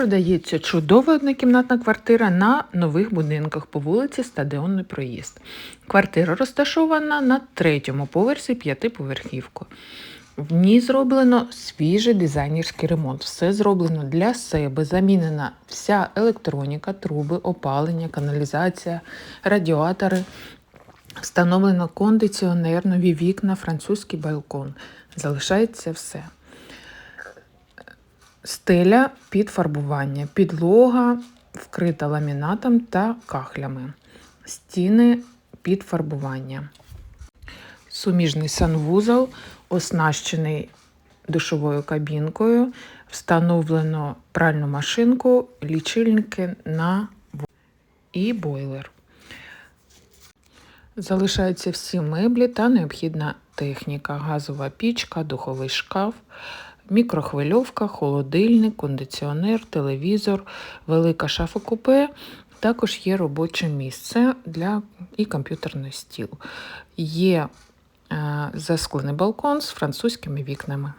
Продається чудова однокімнатна квартира на нових будинках по вулиці Стадіонний проїзд. Квартира розташована на третьому поверсі п'ятиповерхівки. В ній зроблено свіжий дизайнерський ремонт. Все зроблено для себе. Замінена вся електроніка, труби, опалення, каналізація, радіатори. Встановлено кондиціонер, нові вікна, французький балкон. Залишається все. Стеля під фарбування, підлога вкрита ламінатом та кахлями, стіни під фарбування. Суміжний санвузол, оснащений душовою кабінкою, встановлено пральну машинку, лічильники на во- і бойлер. Залишаються всі меблі та необхідна техніка: газова пічка, духовий шкаф, мікрохвильовка, холодильник, кондиціонер, телевізор, велика шафа купе. Також є робоче місце для і комп'ютерний стіл. Є е, засклений балкон з французькими вікнами.